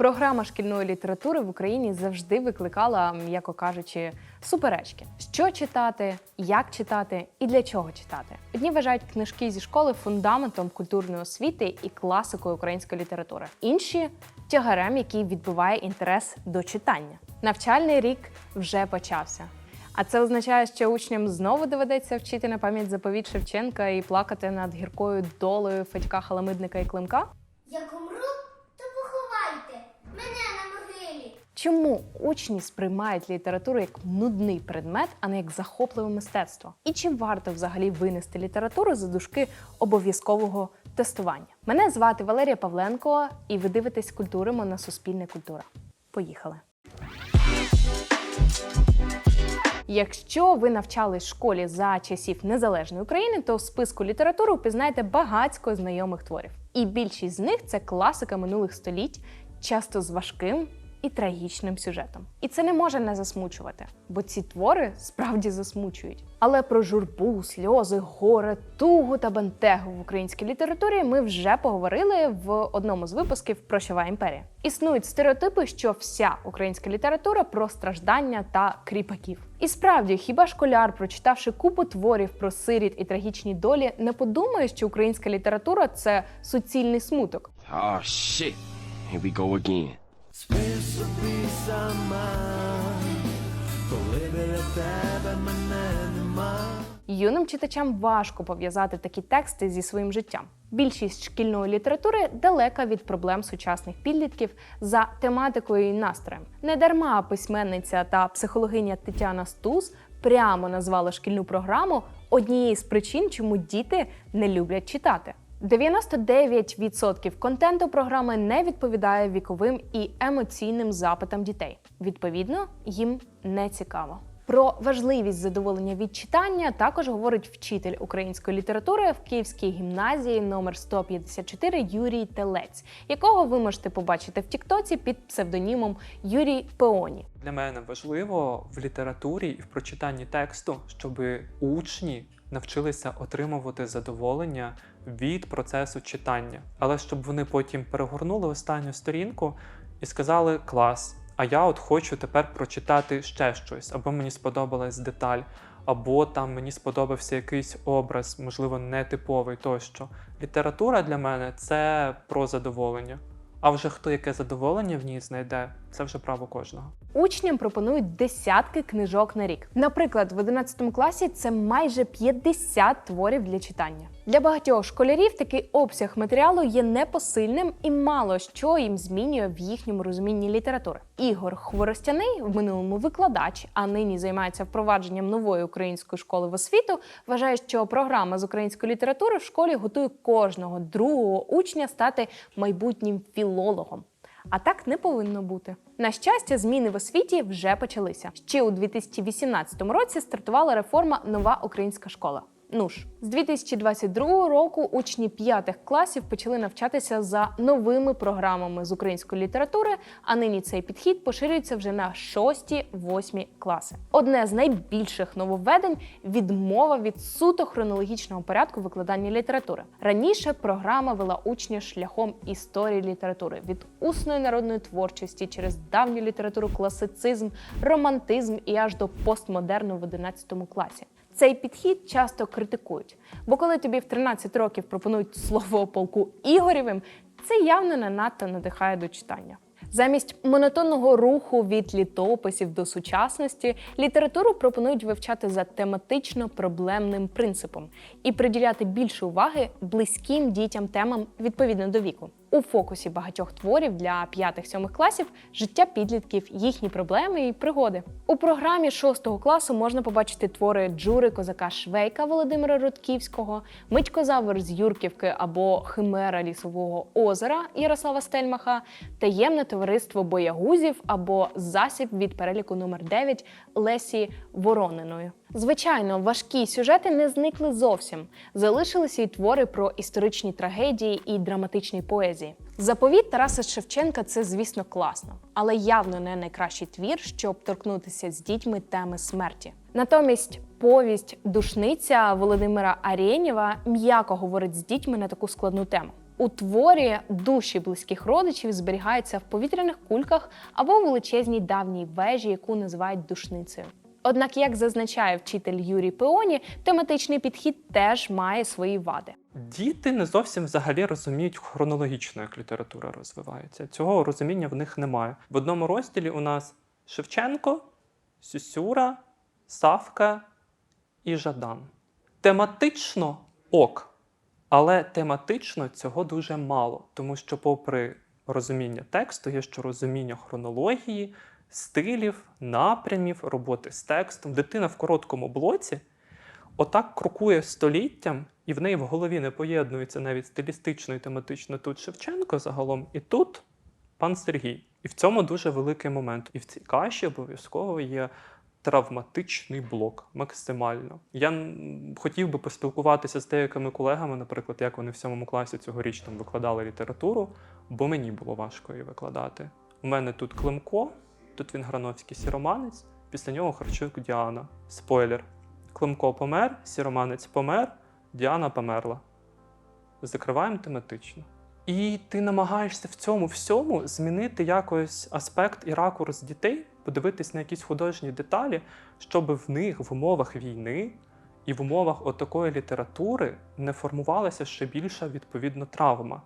Програма шкільної літератури в Україні завжди викликала, м'яко кажучи, суперечки: що читати, як читати і для чого читати. Одні вважають книжки зі школи фундаментом культурної освіти і класикою української літератури. Інші тягарем, який відбиває інтерес до читання. Навчальний рік вже почався. А це означає, що учням знову доведеться вчити на пам'ять заповіт Шевченка і плакати над гіркою долею Федька Халамидника і Климка. Як умру, то поховайте мене на могилі. Чому учні сприймають літературу як нудний предмет, а не як захопливе мистецтво? І чи варто взагалі винести літературу за дужки обов'язкового тестування? Мене звати Валерія Павленко, і ви дивитесь культуримо на Суспільне культура. Поїхали! Якщо ви навчались в школі за часів незалежної України, то в списку літератури впізнаєте багатько знайомих творів. І більшість з них це класика минулих століть, часто з важким і трагічним сюжетом. І це не може не засмучувати, бо ці твори справді засмучують. Але про журбу, сльози, горе, тугу та бентегу в українській літературі ми вже поговорили в одному з випусків Прощава імперія. Існують стереотипи, що вся українська література про страждання та кріпаків. І справді, хіба школяр, прочитавши купу творів про сиріт і трагічні долі, не подумає, що українська література це суцільний смуток. Oh shit. Here we go again. Спи собі сама, коли біля тебе мене нема. Юним читачам важко пов'язати такі тексти зі своїм життям. Більшість шкільної літератури далека від проблем сучасних підлітків за тематикою і настроєм. Недарма письменниця та психологиня Тетяна Стус прямо назвала шкільну програму однією з причин, чому діти не люблять читати. 99% контенту програми не відповідає віковим і емоційним запитам дітей. Відповідно, їм не цікаво. Про важливість задоволення від читання також говорить вчитель української літератури в Київській гімназії номер 154 Юрій Телець, якого ви можете побачити в Тіктоці під псевдонімом Юрій Пеоні. Для мене важливо в літературі і в прочитанні тексту, щоб учні навчилися отримувати задоволення від процесу читання, але щоб вони потім перегорнули останню сторінку і сказали клас. А я от хочу тепер прочитати ще щось, або мені сподобалась деталь, або там мені сподобався якийсь образ, можливо, нетиповий тощо. Література для мене це про задоволення. А вже хто яке задоволення в ній знайде, це вже право кожного. Учням пропонують десятки книжок на рік. Наприклад, в 11 класі це майже 50 творів для читання. Для багатьох школярів такий обсяг матеріалу є непосильним і мало що їм змінює в їхньому розумінні літератури. Ігор Хворостяний, в минулому викладач, а нині займається впровадженням нової української школи в освіту, вважає, що програма з української літератури в школі готує кожного другого учня стати майбутнім філологом. А так не повинно бути. На щастя, зміни в освіті вже почалися. Ще у 2018 році стартувала реформа Нова українська школа. Ну ж, з 2022 року учні п'ятих класів почали навчатися за новими програмами з української літератури, а нині цей підхід поширюється вже на 6-8 класи. Одне з найбільших нововведень відмова від суто хронологічного порядку викладання літератури. Раніше програма вела учня шляхом історії літератури від усної народної творчості через давню літературу, класицизм, романтизм і аж до постмодерну в 11 класі. Цей підхід часто критикують, бо коли тобі в 13 років пропонують слово полку Ігорєвим, це явно не надто надихає до читання. Замість монотонного руху від літописів до сучасності літературу пропонують вивчати за тематично проблемним принципом і приділяти більше уваги близьким дітям темам відповідно до віку. У фокусі багатьох творів для 5-7 класів життя підлітків, їхні проблеми і пригоди. У програмі 6 класу можна побачити твори Джури Козака Швейка Володимира Рудківського, Митькозавр з Юрківки або Химера лісового озера Ярослава Стельмаха, таємне товариство боягузів або засіб від переліку номер 9 Лесі Ворониної. Звичайно, важкі сюжети не зникли зовсім. Залишилися й твори про історичні трагедії і драматичні поезії. Заповіт Тараса Шевченка це, звісно, класно, але явно не найкращий твір, щоб торкнутися з дітьми теми смерті. Натомість повість Душниця Володимира Арєнєва м'яко говорить з дітьми на таку складну тему. У творі душі близьких родичів зберігаються в повітряних кульках або в величезній давній вежі, яку називають душницею. Однак, як зазначає вчитель Юрій Пеоні, тематичний підхід теж має свої вади. Діти не зовсім взагалі розуміють хронологічно, як література розвивається. Цього розуміння в них немає. В одному розділі у нас Шевченко, Сюсюра, Савка і Жадан. Тематично ок, але тематично цього дуже мало, тому що, попри розуміння тексту, є ще розуміння хронології, стилів, напрямів, роботи з текстом. Дитина в короткому блоці отак крокує століттям, і в неї в голові не поєднується навіть стилістично і тематично тут Шевченко загалом, і тут пан Сергій. І в цьому дуже великий момент. І в цій каші обов'язково є травматичний блок максимально. Я хотів би поспілкуватися з деякими колегами, наприклад, як вони в сьомому класі цьогоріч там викладали літературу, бо мені було важко її викладати. У мене тут Климко, тут він Грановський сіроманець, після нього Харчук Діана. Спойлер. Климко помер, сіроманець помер, Діана померла. Закриваємо тематично. І ти намагаєшся в цьому всьому змінити якось аспект і ракурс дітей, подивитись на якісь художні деталі, щоб в них в умовах війни і в умовах отакої літератури не формувалася ще більша відповідно травма.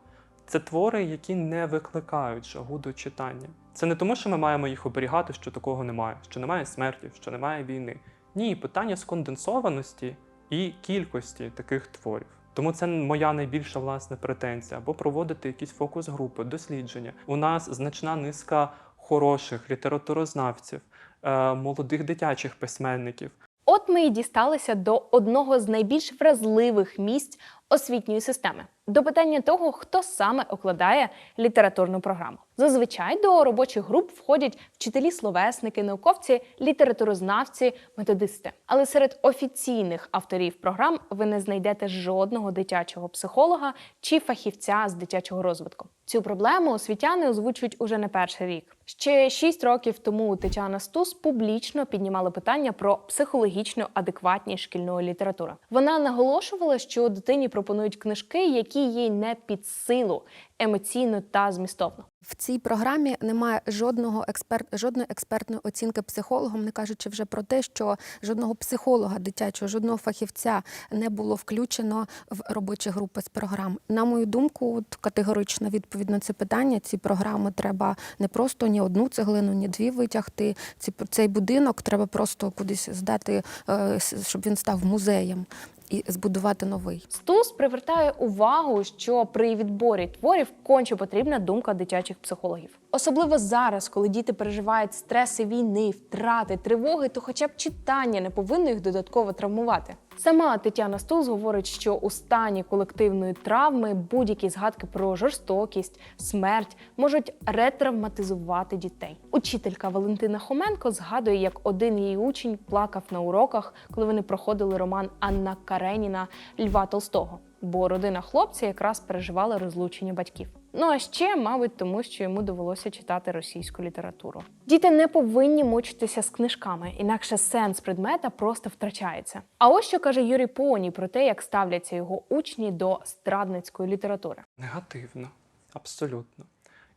Це твори, які не викликають жагу до читання. Це не тому, що ми маємо їх оберігати, що такого немає, що немає смерті, що немає війни. Ні, питання сконденсованості і кількості таких творів. Тому це моя найбільша власне претензія, або проводити якісь фокус-групи, дослідження. У нас значна низка хороших літературознавців, е, молодих дитячих письменників. От ми і дісталися до одного з найбільш вразливих місць освітньої системи до питання того, хто саме укладає літературну програму. Зазвичай до робочих груп входять вчителі словесники, науковці, літературознавці, методисти. Але серед офіційних авторів програм ви не знайдете жодного дитячого психолога чи фахівця з дитячого розвитку. Цю проблему освітяни озвучують уже не перший рік. Ще шість років тому Тетяна Стус публічно піднімала питання про психологічну адекватність шкільної літератури. Вона наголошувала, що дитині пропонують книжки, які їй не під силу емоційно та змістовно. В цій програмі немає жодного експерт, жодної експертної оцінки психологом, не кажучи вже про те, що жодного психолога дитячого, жодного фахівця не було включено в робочі групи з програм. На мою думку, от категорична відповідь на це питання. Ці програми треба не просто ні одну цеглину, ні дві витягти. Ці цей будинок треба просто кудись здати, е, щоб він став музеєм. І збудувати новий. Стус привертає увагу, що при відборі творів конче потрібна думка дитячих психологів. Особливо зараз, коли діти переживають стреси війни, втрати, тривоги, то хоча б читання не повинно їх додатково травмувати. Сама Тетяна Стус говорить, що у стані колективної травми будь-які згадки про жорстокість, смерть можуть ретравматизувати дітей. Учителька Валентина Хоменко згадує, як один її учень плакав на уроках, коли вони проходили роман Анна Кареніна Льва Толстого. Бо родина хлопця якраз переживала розлучення батьків. Ну а ще, мабуть, тому що йому довелося читати російську літературу. Діти не повинні мучитися з книжками, інакше сенс предмета просто втрачається. А ось що каже Юрій Поні про те, як ставляться його учні до страдницької літератури. Негативно, абсолютно.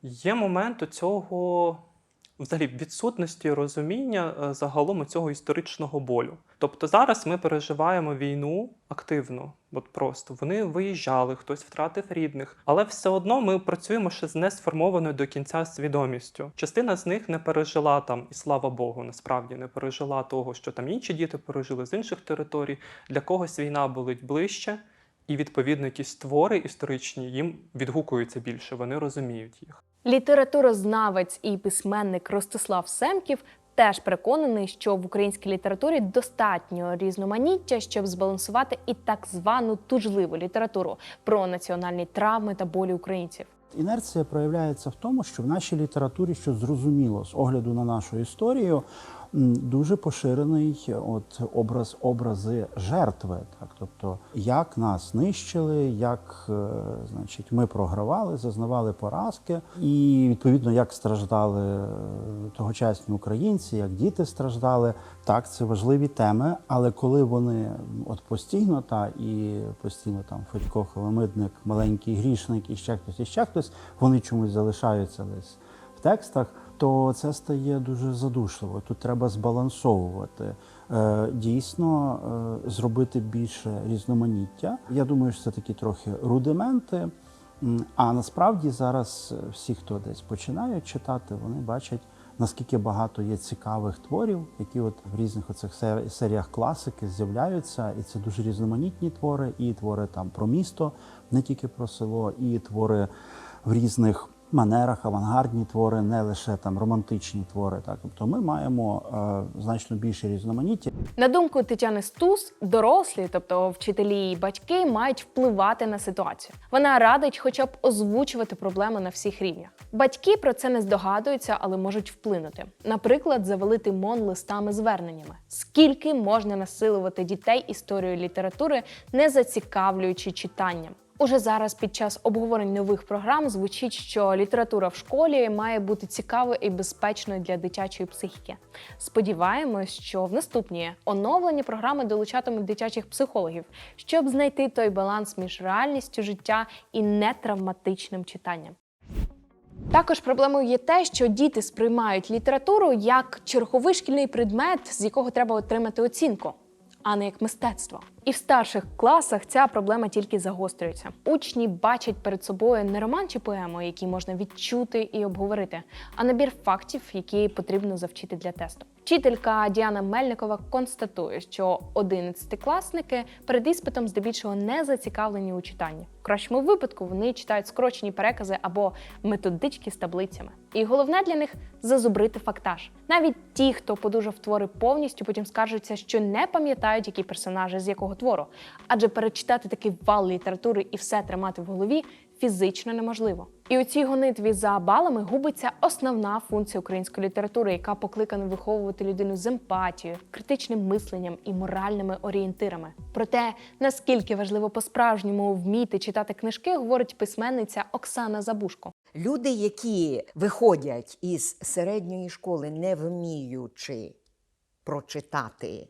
Є момент у цього взагалі відсутності розуміння е, загалом цього історичного болю. Тобто зараз ми переживаємо війну активно, от просто вони виїжджали, хтось втратив рідних, але все одно ми працюємо ще з несформованою до кінця свідомістю. Частина з них не пережила там, і слава Богу, насправді не пережила того, що там інші діти пережили з інших територій. Для когось війна болить ближче. І відповідно якісь твори історичні їм відгукуються більше, вони розуміють їх. Літературознавець і письменник Ростислав Семків теж переконаний, що в українській літературі достатньо різноманіття, щоб збалансувати і так звану тужливу літературу про національні травми та болі українців. Інерція проявляється в тому, що в нашій літературі, що зрозуміло з огляду на нашу історію, дуже поширений от образ образи жертви. Так, тобто, як нас нищили, як е, значить, ми програвали, зазнавали поразки, і відповідно як страждали е, тогочасні українці, як діти страждали. Так, це важливі теми, але коли вони от постійно та і постійно там Федько Холомидник, маленький грішник і ще хтось, і ще хтось, вони чомусь залишаються десь в текстах, то це стає дуже задушливо. Тут треба збалансовувати. Е, Дійсно, е, зробити більше різноманіття. Я думаю, що це такі трохи рудименти. А насправді зараз всі, хто десь починають читати, вони бачать, наскільки багато є цікавих творів, які от в різних оцих серіях класики з'являються, і це дуже різноманітні твори, і твори там про місто, не тільки про село, і твори в різних манерах, авангардні твори, не лише там романтичні твори. Так, тобто ми маємо е, значно більше різноманіття. На думку Тетяни Стус, дорослі, тобто вчителі і батьки, мають впливати на ситуацію. Вона радить хоча б озвучувати проблеми на всіх рівнях. Батьки про це не здогадуються, але можуть вплинути. Наприклад, завалити мон листами зверненнями. Скільки можна насилувати дітей історією літератури, не зацікавлюючи читанням? Уже зараз під час обговорень нових програм звучить, що література в школі має бути цікавою і безпечною для дитячої психіки. Сподіваємось, що в наступні оновлені програми долучатимуть дитячих психологів, щоб знайти той баланс між реальністю життя і нетравматичним читанням. Також проблемою є те, що діти сприймають літературу як черговий шкільний предмет, з якого треба отримати оцінку, а не як мистецтво. І в старших класах ця проблема тільки загострюється. Учні бачать перед собою не роман чи поему, які можна відчути і обговорити, а набір фактів, які потрібно завчити для тесту. Вчителька Діана Мельникова констатує, що 11-класники перед іспитом здебільшого не зацікавлені у читанні. В кращому випадку вони читають скорочені перекази або методички з таблицями. І головне для них зазубрити фактаж. Навіть ті, хто подужав твори повністю, потім скаржаться, що не пам'ятають, які персонажі з якого твору. Адже перечитати такий вал літератури і все тримати в голові фізично неможливо. І у цій гонитві за балами губиться основна функція української літератури, яка покликана виховувати людину з емпатією, критичним мисленням і моральними орієнтирами. Про те, наскільки важливо по-справжньому вміти читати книжки, говорить письменниця Оксана Забушко. Люди, які виходять із середньої школи, не вміючи прочитати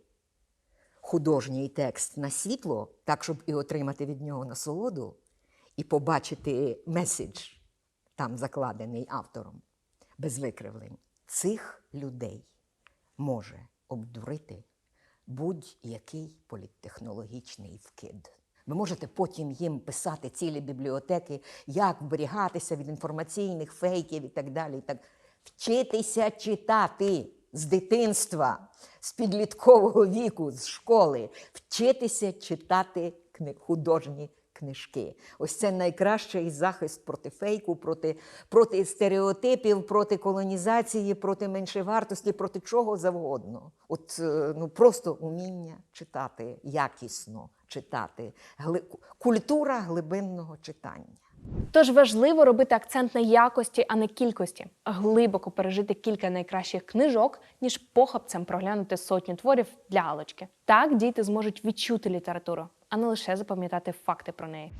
художній текст на світло, так, щоб і отримати від нього насолоду, і побачити меседж, там закладений автором, без викривлень, цих людей може обдурити будь-який політтехнологічний вкид. Ви можете потім їм писати цілі бібліотеки, як вберігатися від інформаційних фейків і так далі. І так. Вчитися читати з дитинства, з підліткового віку, з школи, вчитися читати художні книжки. Ось це найкращий захист проти фейку, проти, проти стереотипів, проти колонізації, проти меншовартості, проти чого завгодно. От е, ну просто уміння читати, якісно читати, культура глибинного читання. Тож важливо робити акцент на якості, а не кількості, глибоко пережити кілька найкращих книжок, ніж похапцем проглянути сотню творів для галочки. Так діти зможуть відчути літературу, а не лише запам'ятати факти про неї.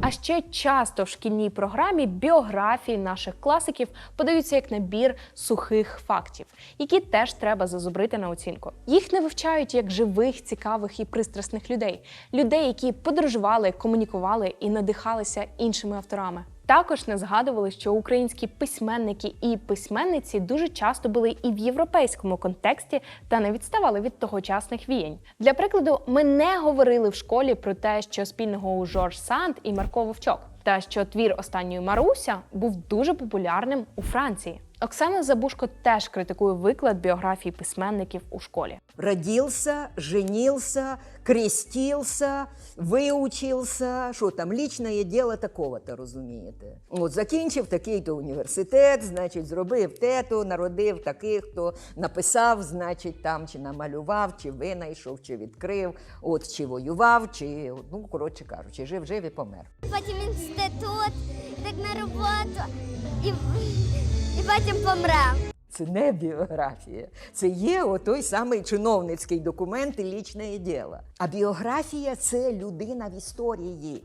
А ще часто в шкільній програмі біографії наших класиків подаються як набір сухих фактів, які теж треба зазубрити на оцінку. Їх не вивчають як живих, цікавих і пристрасних людей, людей, які подорожували, комунікували і надихалися іншими авторами. Також не згадували, що українські письменники і письменниці дуже часто були і в європейському контексті та не відставали від тогочасних віянь. Для прикладу, ми не говорили в школі про те, що спільного у Жорж Санд і Марко Вовчок, та що твір останньої Маруся був дуже популярним у Франції. Оксана Забушко теж критикує виклад біографії письменників у школі. Родился, женился, крестился, виучився, що там лічне діло такого-то, розумієте. От закінчив такий-то університет, значить, зробив те-то, народив таких, хто написав, значить, там чи намалював, чи винайшов, чи відкрив, от чи воював, чи ну коротше кажучи, жив, жив і помер. Потім інститут, так на роботу і, і потім помре. Це не біографія. Це є отой самий чиновницький документ і лічне діло. А біографія це людина в історії.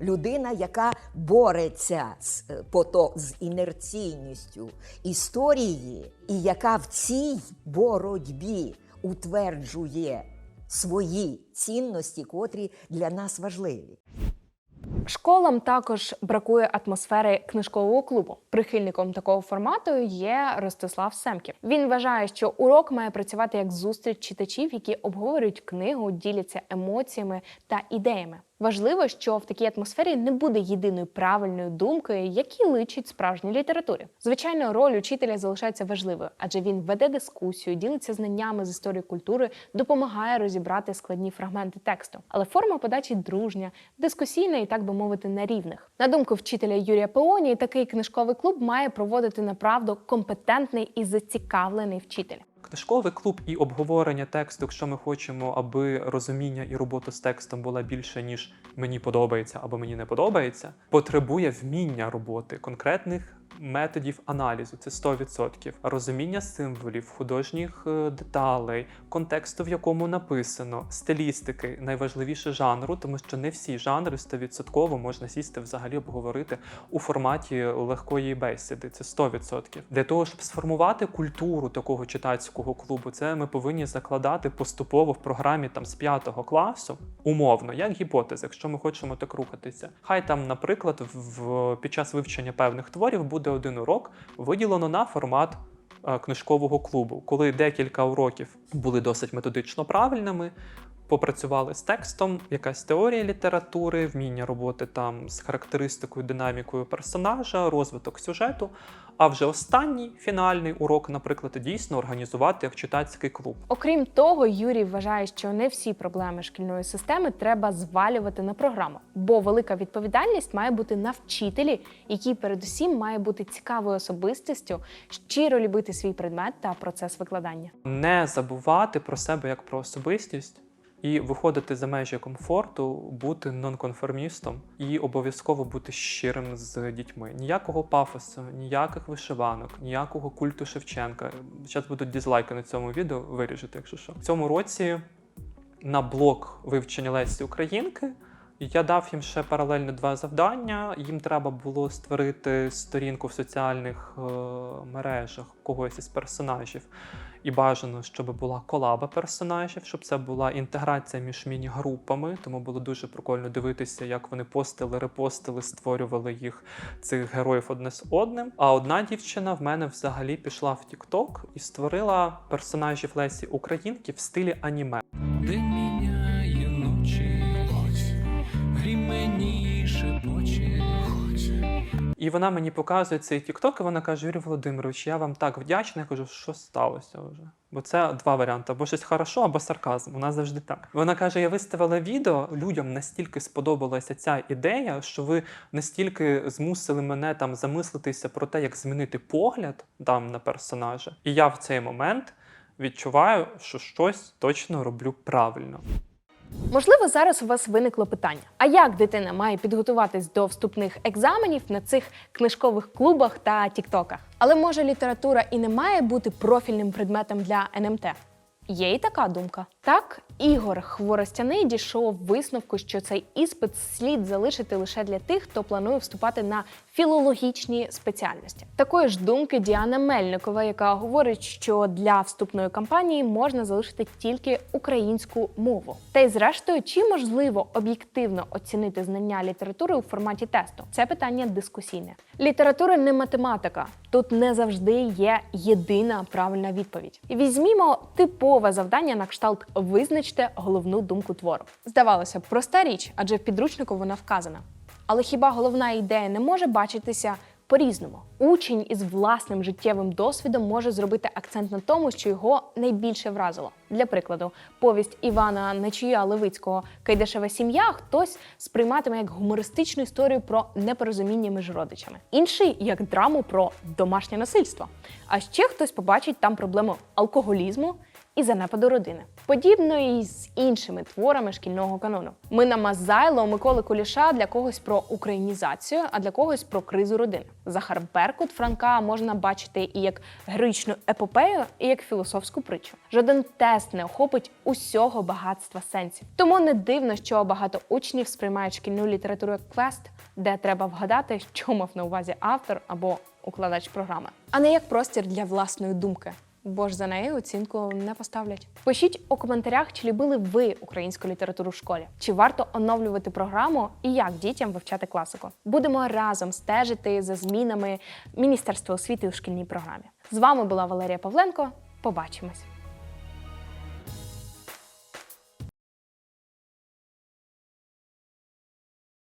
Людина, яка бореться з, е, пото, з інерційністю історії, і яка в цій боротьбі утверджує свої цінності, котрі для нас важливі. Школам також бракує атмосфери книжкового клубу. Прихильником такого формату є Ростислав Семків. Він вважає, що урок має працювати як зустріч читачів, які обговорюють книгу, діляться емоціями та ідеями. Важливо, що в такій атмосфері не буде єдиної правильної думки, які личить справжній літературі. Звичайно, роль учителя залишається важливою, адже він веде дискусію, ділиться знаннями з історії культури, допомагає розібрати складні фрагменти тексту. Але форма подачі дружня, дискусійна і так би мовити на рівних. На думку вчителя Юрія Пеоні, такий книжковий клуб має проводити направду компетентний і зацікавлений вчитель. Книжковий клуб і обговорення тексту, якщо ми хочемо, аби розуміння і робота з текстом була більше, ніж мені подобається або мені не подобається, потребує вміння роботи конкретних методів аналізу. Це 100%. Розуміння символів, художніх е, деталей, контексту, в якому написано, стилістики, найважливіше жанру, тому що не всі жанри 100% можна сісти взагалі обговорити у форматі легкої бесіди. Це 100%. Для того, щоб сформувати культуру такого читацького клубу, це ми повинні закладати поступово в програмі там з 5 класу, умовно, як гіпотеза, якщо ми хочемо так рухатися. Хай там, наприклад, в під час вивчення певних творів буде один урок виділено на формат е, книжкового клубу, коли декілька уроків були досить методично правильними. Попрацювали з текстом, якась теорія літератури, вміння роботи там з характеристикою, динамікою персонажа, розвиток сюжету. А вже останній фінальний урок, наприклад, дійсно організувати як читацький клуб. Окрім того, Юрій вважає, що не всі проблеми шкільної системи треба звалювати на програму, бо велика відповідальність має бути на вчителі, який передусім має бути цікавою особистістю, щиро любити свій предмет та процес викладання. не забувати про себе як про особистість і виходити за межі комфорту, бути нонконформістом і обов'язково бути щирим з дітьми. Ніякого пафосу, ніяких вишиванок, ніякого культу Шевченка. Зараз будуть дізлайки на цьому відео, виріжете, якщо що. В цьому році на блок вивчення Лесі Українки. Я дав їм ще паралельно два завдання. Їм треба було створити сторінку в соціальних е, мережах когось із персонажів. І бажано, щоб була колаба персонажів, щоб це була інтеграція між міні-групами. Тому було дуже прикольно дивитися, як вони постили, репостили, створювали їх цих героїв одне з одним. А одна дівчина в мене взагалі пішла в TikTok і створила персонажів Лесі Українки в стилі аніме. Мені. І вона мені показує цей тікток, і вона каже: Юрій Володимирович, я вам так вдячна. Я кажу, що сталося вже. Бо це два варіанти: або щось хорошо, або сарказм. У нас завжди так. Вона каже: Я виставила відео, людям настільки сподобалася ця ідея, що ви настільки змусили мене там замислитися про те, як змінити погляд там на персонажа. І я в цей момент відчуваю, що щось точно роблю правильно. Можливо, зараз у вас виникло питання: а як дитина має підготуватись до вступних екзаменів на цих книжкових клубах та тіктоках? Але може література і не має бути профільним предметом для НМТ? Є і така думка. Так, Ігор Хворостяний дійшов висновку, що цей іспит слід залишити лише для тих, хто планує вступати на філологічні спеціальності. Такої ж думки Діана Мельникова, яка говорить, що для вступної кампанії можна залишити тільки українську мову. Та й зрештою, чи можливо об'єктивно оцінити знання літератури у форматі тесту? Це питання дискусійне. Література не математика. Тут не завжди є єдина правильна відповідь. Візьмімо типове завдання на кшталт визначте головну думку твору. Здавалося б, проста річ, адже в підручнику вона вказана. Але хіба головна ідея не може бачитися по-різному? Учень із власним життєвим досвідом може зробити акцент на тому, що його найбільше вразило. Для прикладу, повість Івана Нечія Левицького Кайдашева сім'я хтось сприйматиме як гумористичну історію про непорозуміння між родичами, інший як драму про домашнє насильство. А ще хтось побачить там проблему алкоголізму і занепаду родини. Подібно і з іншими творами шкільного канону. Мина Мазайло Миколи Куліша для когось про українізацію, а для когось про кризу родини. Захар Беркут Франка можна бачити і як героїчну епопею, і як філософську притчу. Жоден тест не охопить усього багатства сенсів. Тому не дивно, що багато учнів сприймають шкільну літературу як квест, де треба вгадати, що мав на увазі автор або укладач програми, а не як простір для власної думки. Бо ж за неї оцінку не поставлять. Пишіть у коментарях, чи любили ви українську літературу в школі, чи варто оновлювати програму і як дітям вивчати класику. Будемо разом стежити за змінами Міністерства освіти у шкільній програмі. З вами була Валерія Павленко. Побачимось.